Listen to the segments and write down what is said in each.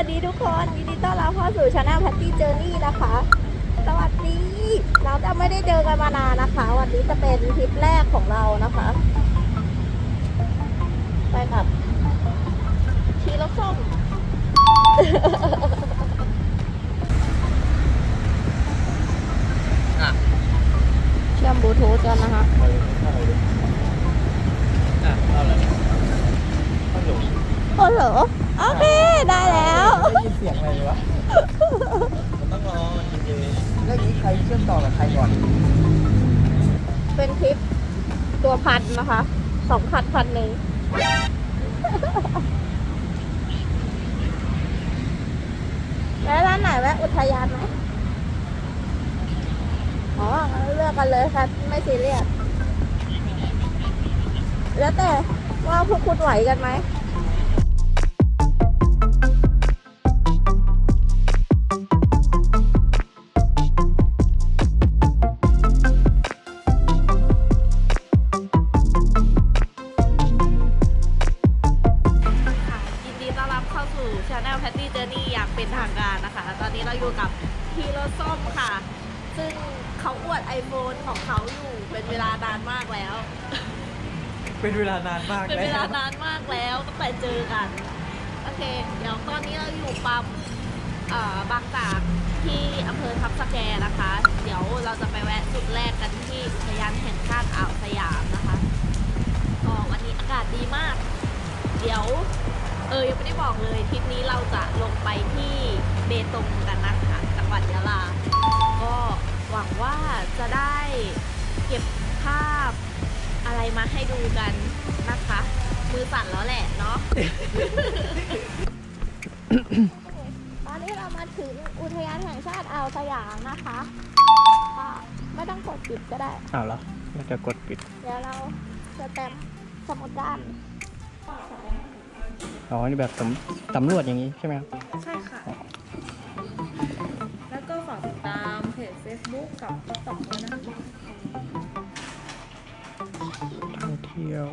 วัสดีทุกคนยินดีต้อนรับเข้าสู่ช anel Patty Journey นะคะ สวัสดี เราจะไม่ได้เจอกันมานานนะคะ วันนี้จะเป็นทริปแรกของเรานะคะ ไปกับชีรถส้มอะเชื่อมบลูทูธกันนะคะอะเอาเลยฮัลโหล โอ้โหโอเค ได้แล้วได้ยินเสียงอะไรวะมันต้องรอมันเย็นๆแล้วนี้ใครเชื่อมต่อกับใครก่อน เป็นคลิปตัวพันนะคะสองพันพันหนึ่งแล้วร้านไหนแวะอุทยานไหมอ๋องั้นเลือกกันเลยค่ะไม่ซีเรียสแล้วแต่ว่าพวกคุณไหวกันไหม อย่างเป็นทางการนะคะ ตอนนี้เราอยู่กับพีโรส้มค่ะ ซึ่งเขาอวด iPhone ของเขาอยู่เป็นเวลานานมากแล้ว เป็นเวลานานมากเป็นแล้เวลานานมากแล้วตั้งแต่เจอกัน โอเค เดี๋ยวตอนนี้เราอยู่ปั๊มเอ่อบางจากที่อำเภอทับสแกนะคะ เดี๋ยวเราจะไปแวะจุดแรกกันที่อุทยานแห่งชาติอ่าวสยามนะคะก็วันนี้อากาศดีมาก เดี๋ยว เออยังไม่ได้บอกเลยทริปนี้เราจะลงไปที่เบตงกันนะคะจังหวัดยะลา ก็หวังว่าจะได้เก็บภาพอะไรมาให้ดูกันนะคะ มือสั่นแล้วแหละเนาะ ตอนนี้เรามาถึงอุทยานแห่งชาติอ่าวสยามนะคะก็ไม่ต้องกดปิดก็ได้ อ้าวเหรอเราจะกดปิด เดี๋ยวเราจะเต็มสมุดด้าน อ๋อ นี่แบบสำสำรวจอย่างนี้ใช่ไหมครับ ใช่ค่ะ แล้วก็ฝากติดตามเพจ Facebook กับ TikTok ด้วยนะคะท่องเที่ยว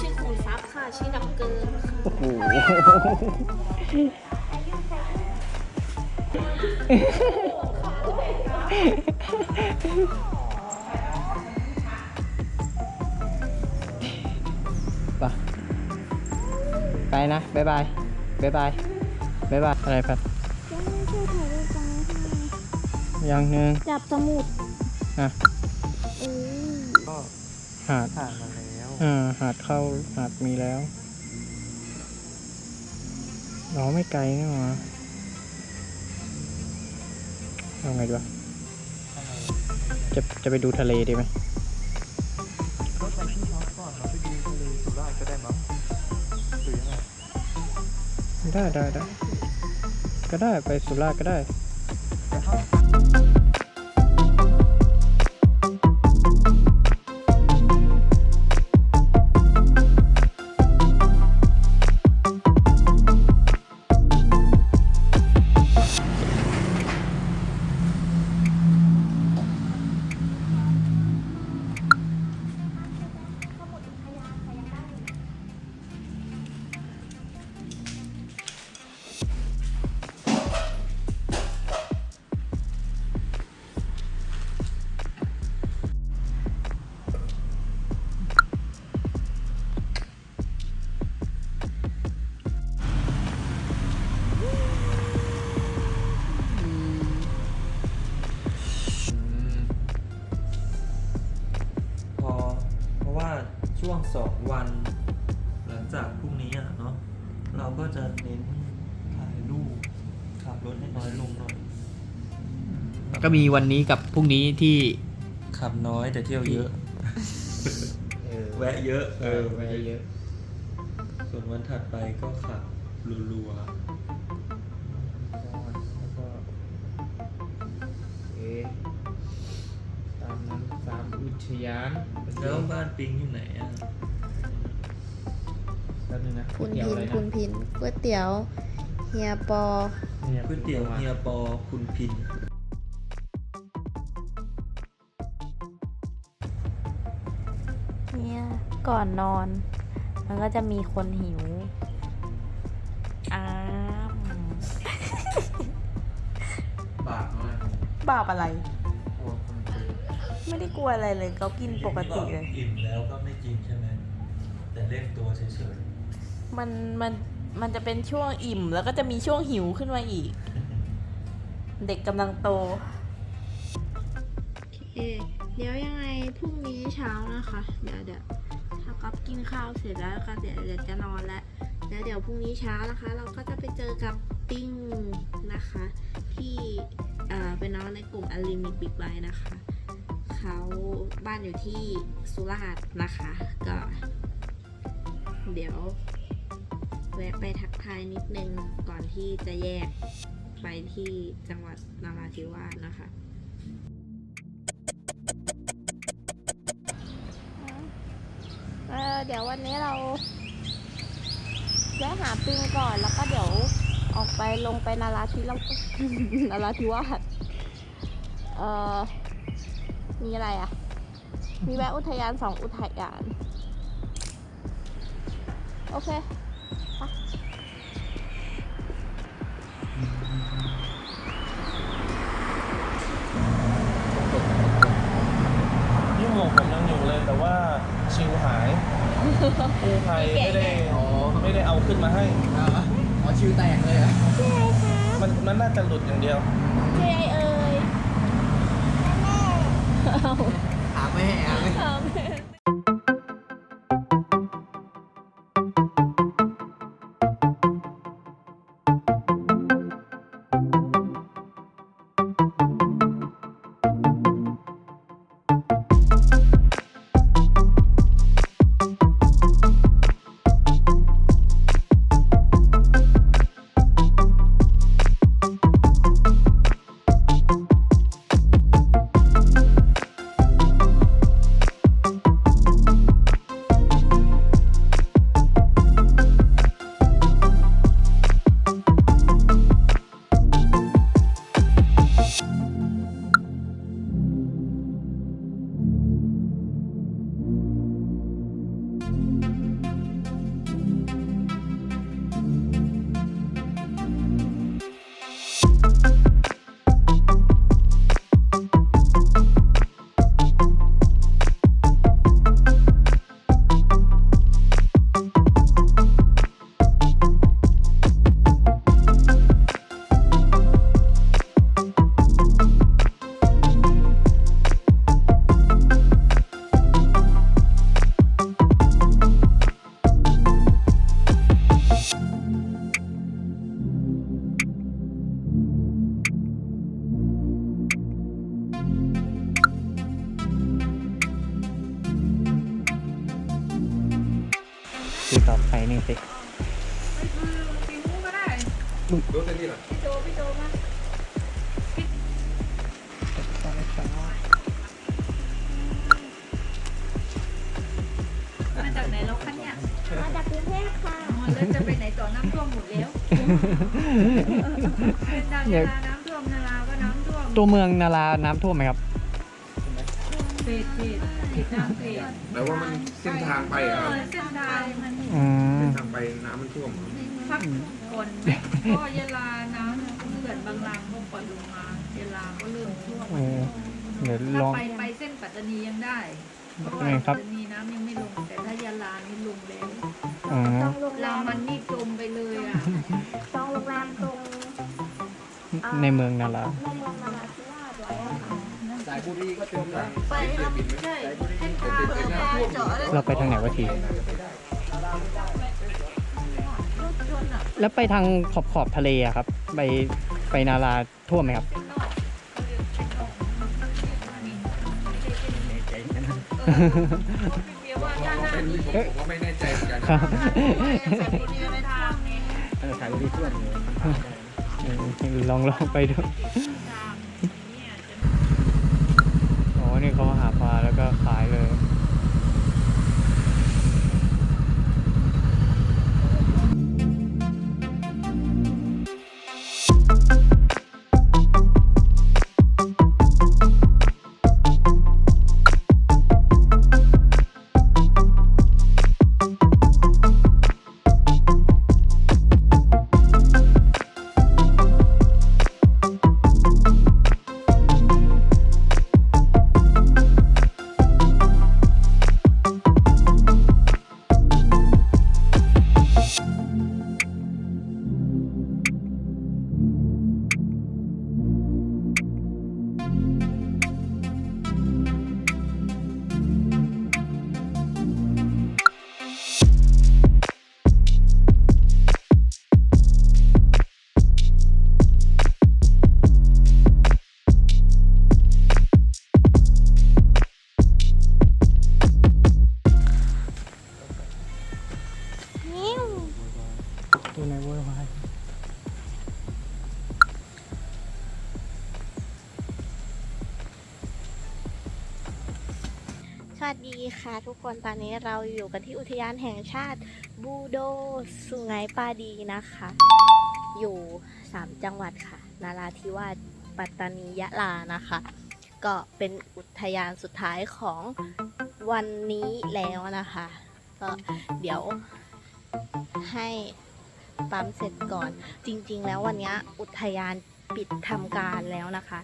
ชื่อคูณซับค่ะ ชื่อดับเกินค่ะโอ้โห ไปนะบ๊ายบายบ๊ายบายบ๊ายบายอะไรพัดจะไม่ช่วยถ่ายรูปตรงนี้ให้อย่างหนึ่งจับสมุดอะเออหาดผ่านมาแล้วอ่าหาดเข้าหาดมีแล้วเราไม่ไกลนี่หว่าเอาไงดีวะจะจะไปดูทะเลดีไหม ได้ได้ได้ก็ได้ไปสุราษฎร์ก็ได้ ก็มีวันนี้กับพรุ่งนี้ที่ขับน้อยแต่เที่ยวเยอะแวะเยอะ เออไปเยอะ ส่วนวันถัดไปก็ขับรัวแล้วก็เอตามนั้นตามอุทยานๆแล้วบ้านปิงอยู่ไหนอะแป๊บนึงนะคุณเดี๋ยวพินอะไรคุณนะพินก๋วยเตี๋ยว เฮียปอก๋วยเตี๋ยวเฮียปอคุณพิน ก่อนนอน มันก็จะมีคนหิว อ้ามบาปมากบาปอะไรไม่ได้กลัวอะไรเลยเขากินปกติเลย อิ่มแล้วก็ไม่กินใช่ไหมแต่เล่นตัวเฉยๆมันมันมันจะเป็นช่วงอิ่มแล้วก็จะมีช่วงหิวขึ้นมาอีก เด็กกำลังโต โอเคเดี๋ยวยังไงพรุ่งนี้เช้านะคะ เดี๋ยวเดี๋ยว กับกินข้าวเสร็จแล้วก็เดี๋ยวเดี๋ยวจะนอนแล้วแล้วเดี๋ยวพรุ่งนี้เช้านะคะ เราก็จะไปเจอกับปิ้งนะคะ ที่เอ่อเป็นน้องในกลุ่มอลิมิบิ๊กไบนะคะเขาบ้านอยู่ที่สุราษฎร์นะคะ ก็ เดี๋ยวแวะไปทักทายนิดนึงก่อนที่จะแยกไปที่จังหวัดนราธิวาสนะคะ เดี๋ยววันนี้เราแวะหาปิงก่อนแล้วก็เดี๋ยวออกไปลงไปนาราธิวาสนาราธิวาสเอ่อ มีอะไรอะ มีแวะอุทยานสองอุทยาน โอเคยิ่งหงผมยังอยู่เลยแต่ว่าชิวหาย กู้ภัยไม่ได้ไม่ได้เอาขึ้นมาให้อ๋อชิวแตกเลยอะมันมันน่าจะหลุดอย่างเดียวเจเอ่ยหาแม่ ตัวเมืองนาราน้ำท่วมไหมครับ เศษเศษเศษน้ำเศษแปลว่ามันเส้นทางไปเออะอเส้นทางมันอืม เส้นทางไปน้ำมันท่วมเหรอพักก่อนก็ยะลาน้ำเขื่อนบางลางก็ปล่อยลงมายะลาก็เริ่มท่วมโอ้เดี๋ยวลถ้าอง ไปไปเส้นปัตตานียังได้เพราะว่าไงครับปัตตานีน้ำยังไม่ลงแต่ถ้ายะลานี่ลงแล้วอ๋อ ต้องโรงแรลามมันนี่จมไปเลยอะต้องโรงแรมตรงในเมืองนารา ในเมืองนราธิวาสไว้อะค่ะสายบุรีก็เต็มแล้วไปครับใช่เส้นทางเราไปเจาะเลยเราไปทางไหนวะทีรถยนต์อะแล้วไปทางขอบขอบทะเลอะครับ ไปไปนาราท่วมไหมครับเบียร์ว่าด้านหน้านี้ผมก็ไม่แน่ใจเหมือนกันครับไปทางนี้ สายบุรีท่วมลองลองไปดู อ๋อ นี่เขาหาปลาแล้วก็ขายเลย ค่ะทุกคนตอนนี้เราอยู่กันที่อุทยานแห่งชาติบูโดสุไหงปาดีนะคะ อยู่ 3 จังหวัดค่ะ นาราธิวาสปัตตานียะลานะคะ ก็เป็นอุทยานสุดท้ายของวันนี้แล้วนะคะ ก็เดี๋ยวให้ปั๊มเสร็จก่อน จริง ๆ แล้ววันนี้อุทยานปิดทำการแล้วนะคะ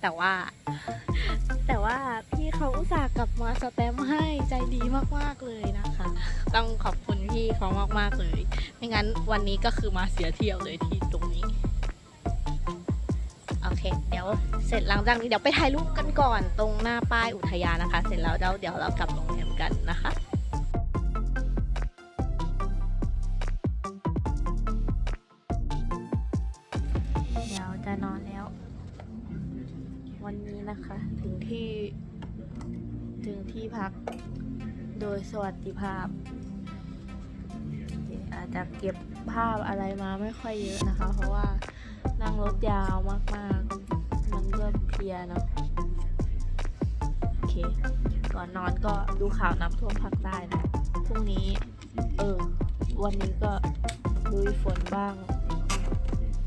แต่ว่า แต่ว่าพี่เขาอุตส่าห์กลับมาสแตมป์ให้ใจดีมากๆเลยนะคะ ต้องขอบคุณพี่เขามากๆเลย ไม่งั้นวันนี้ก็คือมาเสียเที่ยวเลยที่ตรงนี้โอเค เดี๋ยวเสร็จหลังจากนี้เดี๋ยวไปถ่ายรูปกันก่อนตรงหน้าป้ายอุทยานนะคะ เสร็จแล้วเดี๋ยวเดี๋ยวเรากลับโรงแรมกันนะคะ พัก โดยสวัสดิภาพ อาจจะเก็บภาพอะไรมาไม่ค่อยเยอะนะคะ เพราะว่านั่งรถยาวมากๆ มันก็เพลียเนาะโอเค ก่อนนอนก็ดูข่าวน้ำท่วมภาคใต้นะพรุ่งนี้ เออ วันนี้ก็ลุยฝนบ้าง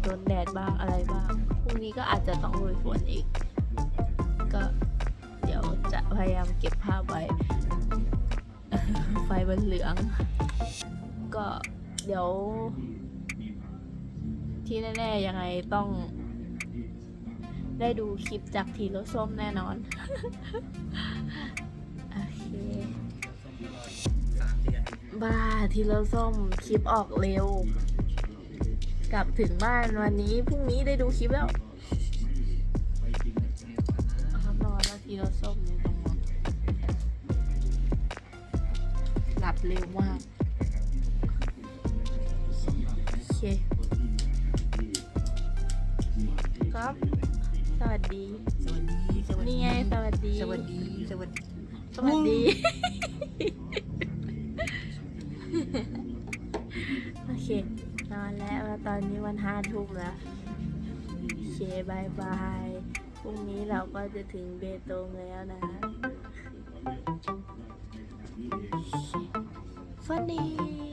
โดนแดดบ้างอะไรบ้าง พรุ่งนี้ก็อาจจะต้องลุยฝนอีก ก็ ยายามเก็บภาพไว้ ไฟมันเหลือง ก็เดี๋ยว ที่แน่ๆยังไงต้อง ได้ดูคลิปจากทีรถส้มแน่นอน โอเคบ้าทีรถส้มคลิปออกเร็ว กลับถึงบ้านวันนี้พรุ่งนี้ได้ดูคลิปแล้วเอานอนแล้วทีรถส้ม เร็วมากโอเคครับสวัสดี สวัสดี สวัสดีนี่ไงสวัสดี สวัสดี สวัสดีสวัสดี โอเคนอนแล้วตอนนี้มันห้าทุ่มแล้วโอเคบายบายพรุ่งนี้เราก็จะถึงเบตงแล้วนะฟันดี ก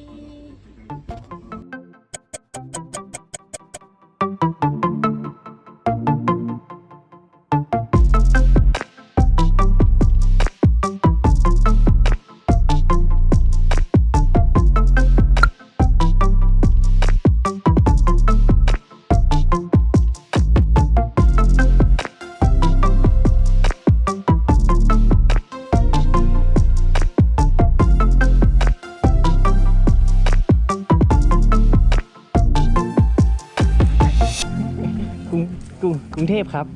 รุงกรุงเทพครับ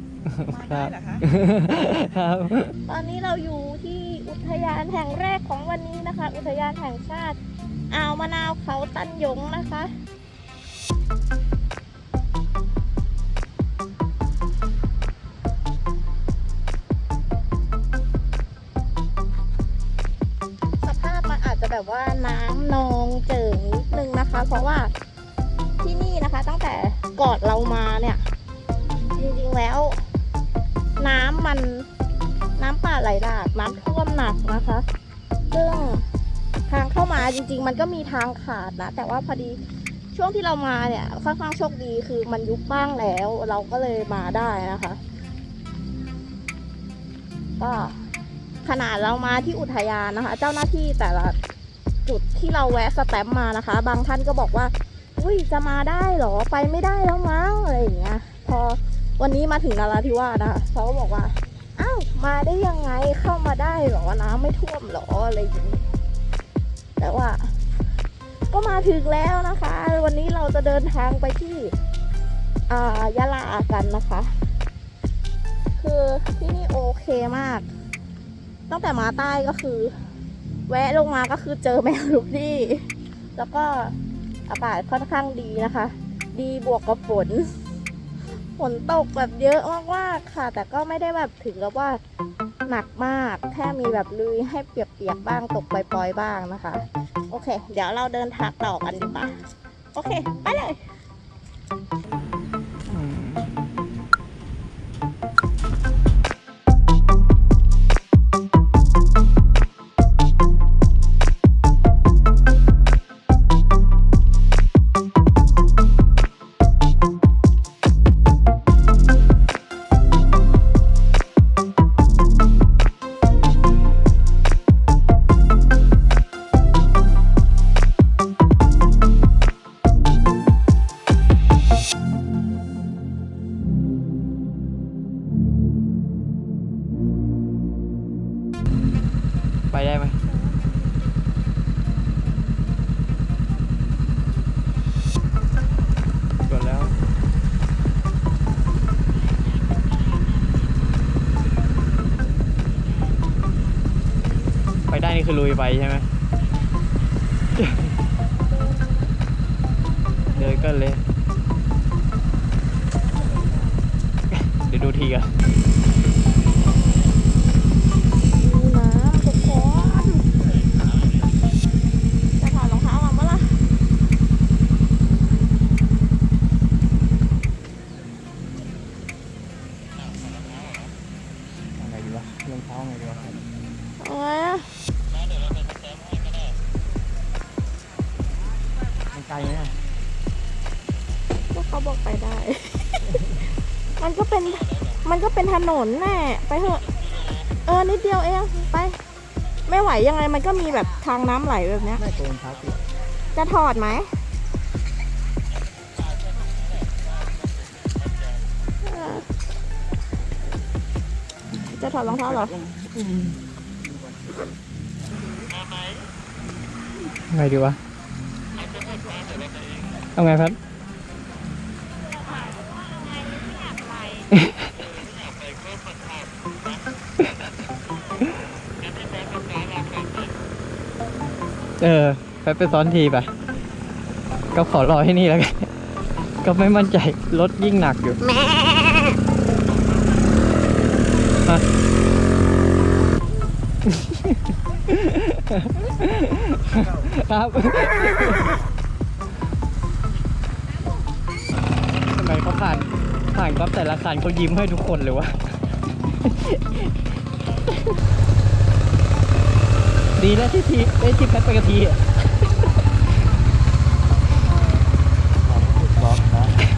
ครับครับ ตอนนี้เราอยู่ที่อุทยานแห่งแรกของวันนี้นะคะ อุทยานแห่งชาติอ่าวมะนาวเขาตันหยงนะคะ สภาพมันอาจจะแบบว่าน้ำนองเจิ่งนิดนึงนะคะ เพราะว่าที่นี่นะคะตั้งแต่ก่อนเรามาเนี่ยจริงๆ แล้ว น้ำมันน้ำป่าไหลหลากน้ำท่วมหนักนะคะ ซึ่งทางเข้ามาจริง ๆ มันก็มีทางขาดนะ แต่ว่าพอดีช่วงที่เรามาเนี่ยค่อนข้างโชคดีคือมันยุบบ้างแล้ว เราก็เลยมาได้นะคะ ก็ขนาดเรามาที่อุทยานนะคะ เจ้าหน้าที่แต่ละจุดที่เราแวะสแตมป์มานะคะ บางท่านก็บอกว่า อุ้ยจะมาได้เหรอไปไม่ได้แล้วมั้งอะไรอย่างเงี้ย พอ วันนี้มาถึงนาราธิวาสนะคะเขาก็บอกว่า อ้าว มาได้ยังไงเข้ามาได้หรอ น้ำไม่ท่วมหรออะไรอย่างนี้ แต่ว่า ก็มาถึงแล้วนะคะ วันนี้เราจะเดินทางไปที่อ่ายะลากันนะคะ คือที่นี่โอเคมาก ตั้งแต่มาใต้ก็คือ แวะลงมาก็คือเจอแมวทุกที่ แล้วก็อากาศค่อนข้างดีนะคะ ดีบวกกับฝน ฝนตกแบบเยอะมากๆค่ะ แต่ก็ไม่ได้แบบถึงกับว่าหนักมาก แค่มีแบบลุยให้เปียกๆบ้างตกปล่อยๆบ้างนะคะ โอเค เดี๋ยวเราเดินทางต่อกันดีกว่า โอเค ไปเลย นี่คือลุยไปใช่ไหมเดินก็เลย เดี๋ยวดูทีกัน ก็เขาบอกไปได้ มันก็เป็น มันก็เป็นถนนแน่ไปเถอะ เออ นิดเดียวเอง ไป ไม่ไหวยังไงมันก็มีแบบทางน้ำไหลแบบเนี้ย ไม่โกนเท้าเปียกจะถอดไหม จะถอดรองเท้าเหรอ ไงดีวะเอาไงพัด เออไปไปซ้อนทีไปก็ขอรอให้นี่แล้วกันก็ไม่มั่นใจรถยิ่งหนักอยู่ฮะครับทำไมเขาผ่านผ่านก๊อฟแต่ละคันเขายิ้มให้ทุกคนเลยวะ ดีแล้วที่ทีได้ที่แพทไปกะทีอะ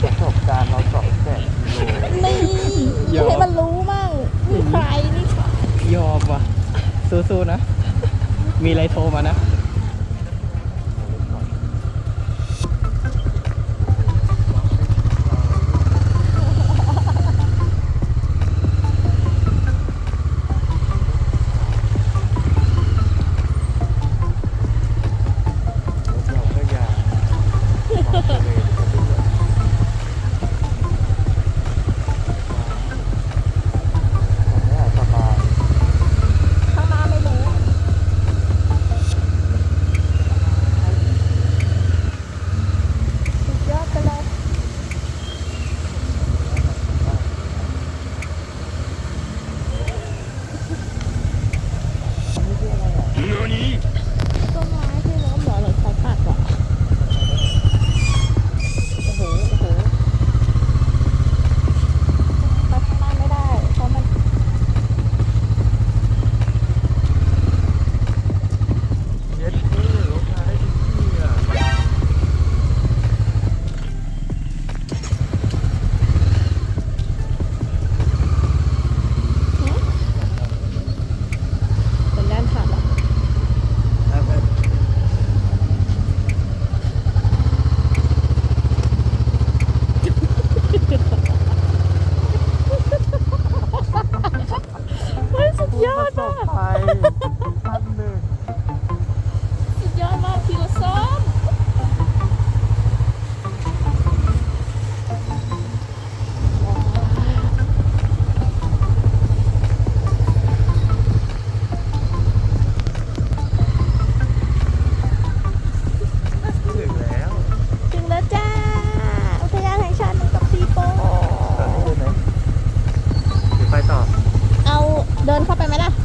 ประสบการณ์เราสองแสนกิโลนี่ยอมให้มันรู้มั่งนี่ใครนี่ใครยอมว่ะสู้ๆนะ มีอะไรโทรมานะ เดินเข้าไปไหมล่ะ